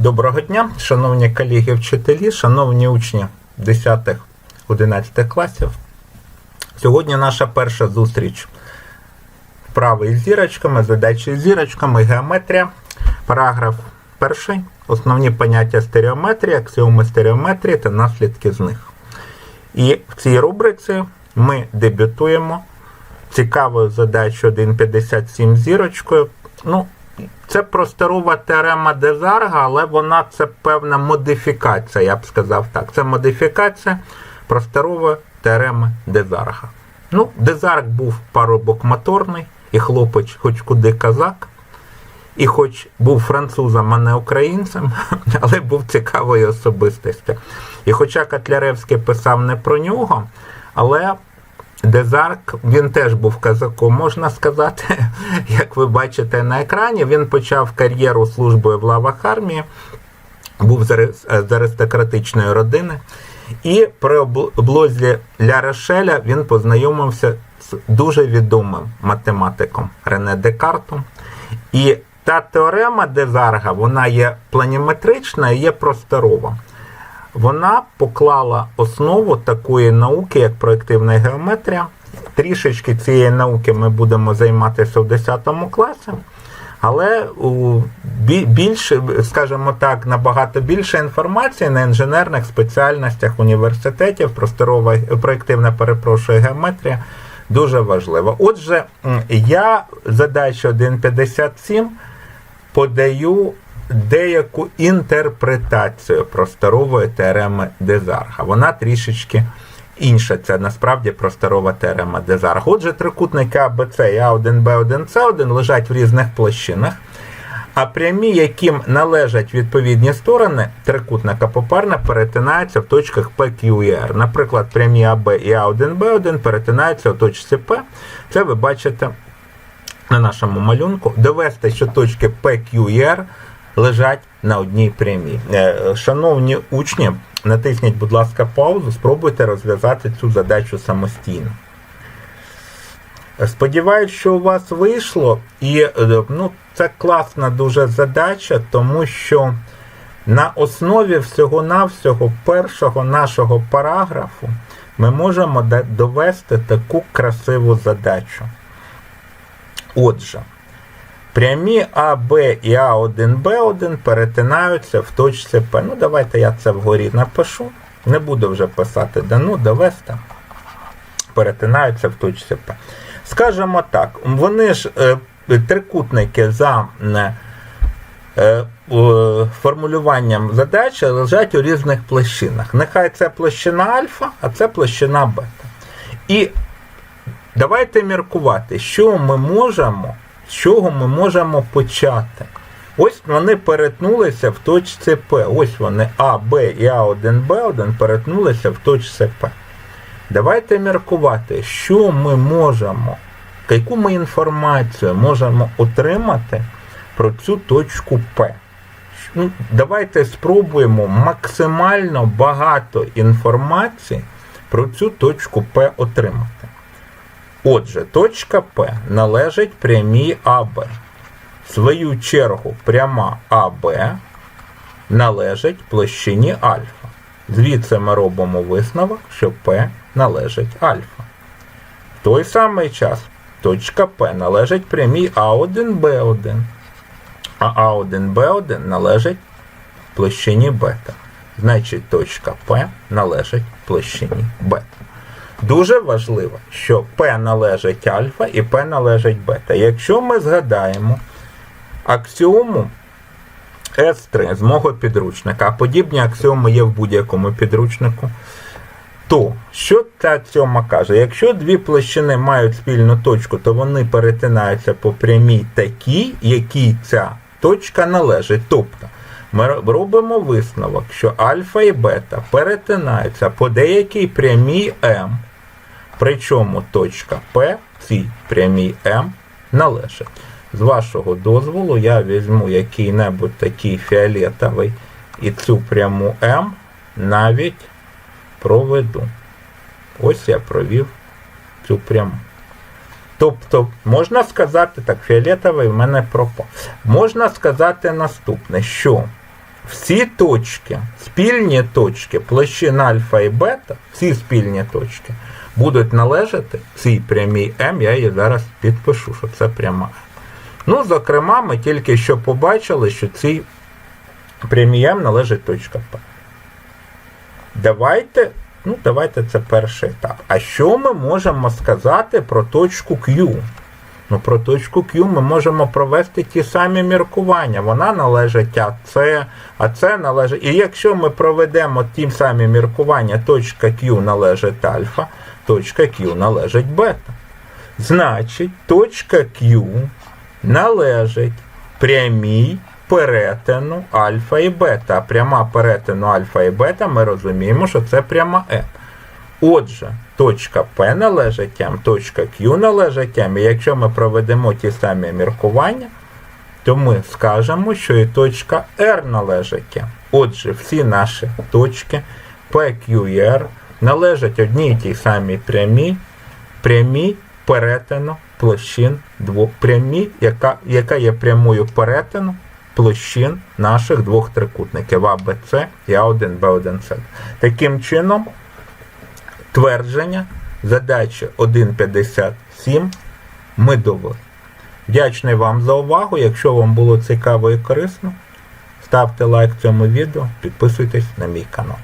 Доброго дня, шановні колеги вчителі, шановні учні 10-11 класів. Сьогодні наша перша зустріч вправи із зірочками, задачі з зірочками, геометрія, параграф перший, основні поняття стереометрії, аксіоми стереометрії та наслідки з них. І в цій рубриці ми дебютуємо цікавою задачою 1.57 зірочкою. Ну, це просторова теорема Дезарга, але вона це певна модифікація, я б сказав так. Це модифікація просторової теореми Дезарга. Ну, Дезарг був парубок моторний, і хлопець хоч куди казак, і хоч був французом, а не українцем, але був цікавою особистістю. І хоча Котляревський писав не про нього, але Дезарк, він теж був казаком, можна сказати, як ви бачите на екрані. Він почав кар'єру службою в лавах армії, був з аристократичної родини. І при облозі Ля Рошеля він познайомився з дуже відомим математиком Рене Декартом. І та теорема Дезарга, вона є планіметрична і є просторова вона поклала основу такої науки, як проєктивна геометрія. Трішечки цієї науки ми будемо займатися в 10 класі, але більше, скажімо так, набагато більше інформації на інженерних спеціальностях університетів, просторова проєктивна, перепрошую, геометрія дуже важлива. Отже, я задачу 1.57 подаю деяку інтерпретацію просторової теореми Дезарга. Вона трішечки інша. Це насправді просторова теорема Дезарга. Отже, трикутники АБЦ і А1, Б1, С1 лежать в різних площинах. А прямі, яким належать відповідні сторони трикутника попарно перетинаються в точках P, Q і R. Наприклад, прямі АБ і А1, Б1 перетинаються в точці P. Це ви бачите на нашому малюнку. Довести, що точки P, Q і R лежать на одній прямій. Е, Шановні учні, натисніть, будь ласка, паузу, спробуйте розв'язати цю задачу самостійно. Сподіваюсь, що у вас вийшло, і е, ну, це класна дуже задача, тому що на основі всього-навсього першого нашого параграфу ми можемо довести таку красиву задачу. Отже, прямі АБ і А1, Б1 перетинаються в точці П. Ну, давайте я це вгорі напишу. Не буду вже писати дану, довести. Перетинаються в точці П. Скажемо так, вони ж е, трикутники за е, е, формулюванням задачі лежать у різних площинах. Нехай це площина альфа, а це площина бета. І давайте міркувати, що ми можемо, з чого ми можемо почати. Ось вони перетнулися в точці П. Ось вони А, Б і А1, Б1 перетнулися в точці П. Давайте міркувати, що ми можемо, яку ми інформацію можемо отримати про цю точку П. Ну, Давайте спробуємо максимально багато інформації про цю точку П отримати. Отже, точка П належить прямій АБ. В свою чергу пряма АБ належить площині альфа. Звідси ми робимо висновок, що П належить альфа. В той самий час точка П належить прямій А1, Б1, а А1, Б1 належить площині бета. Значить, точка П належить площині бета. Дуже важливо, що P належить альфа і P належить бета. Якщо ми згадаємо аксіому S3 з мого підручника, а подібні аксіоми є в будь-якому підручнику, то що ця аксіома каже? Якщо дві площини мають спільну точку, то вони перетинаються по прямій такій, якій ця точка належить. Тобто ми робимо висновок, що альфа і бета перетинаються по деякій прямій М, причому точка П цій прямій М належить. З вашого дозволу я візьму який-небудь такий фіолетовий і цю пряму М навіть проведу. Ось я провів цю пряму. Тобто, можна сказати, так, фіолетовий в мене пропав. Можна сказати наступне, що всі точки, спільні точки площин альфа і бета, всі спільні точки, будуть належати цій прямій М, я її зараз підпишу, що це пряма. Ну, зокрема, ми тільки що побачили, що цій прямій М належить точка П. Давайте, ну, давайте це перший етап. А що ми можемо сказати про точку Q? Ну, про точку Q ми можемо провести ті самі міркування. Вона належить АЦ, а це належить. І якщо ми проведемо ті самі міркування, точка Q належить альфа, точка Q належить бета. Значить, точка Q належить прямій перетину альфа і бета. А пряма перетину альфа і бета ми розуміємо, що це пряма М. Отже, точка P належить точка Q належить. І якщо ми проведемо ті самі міркування, то ми скажемо, що і точка R належить. Отже, всі наші точки P, Q і R належать одній і тій самій прямій, прямій перетину площин двох прямі, яка, яка є прямою перетину площин наших двох трикутників АБЦ і А1, Б1С. Таким чином, твердження задача 1.57 ми довели. Вдячний вам за увагу. Якщо вам було цікаво і корисно, ставте лайк цьому відео, підписуйтесь на мій канал.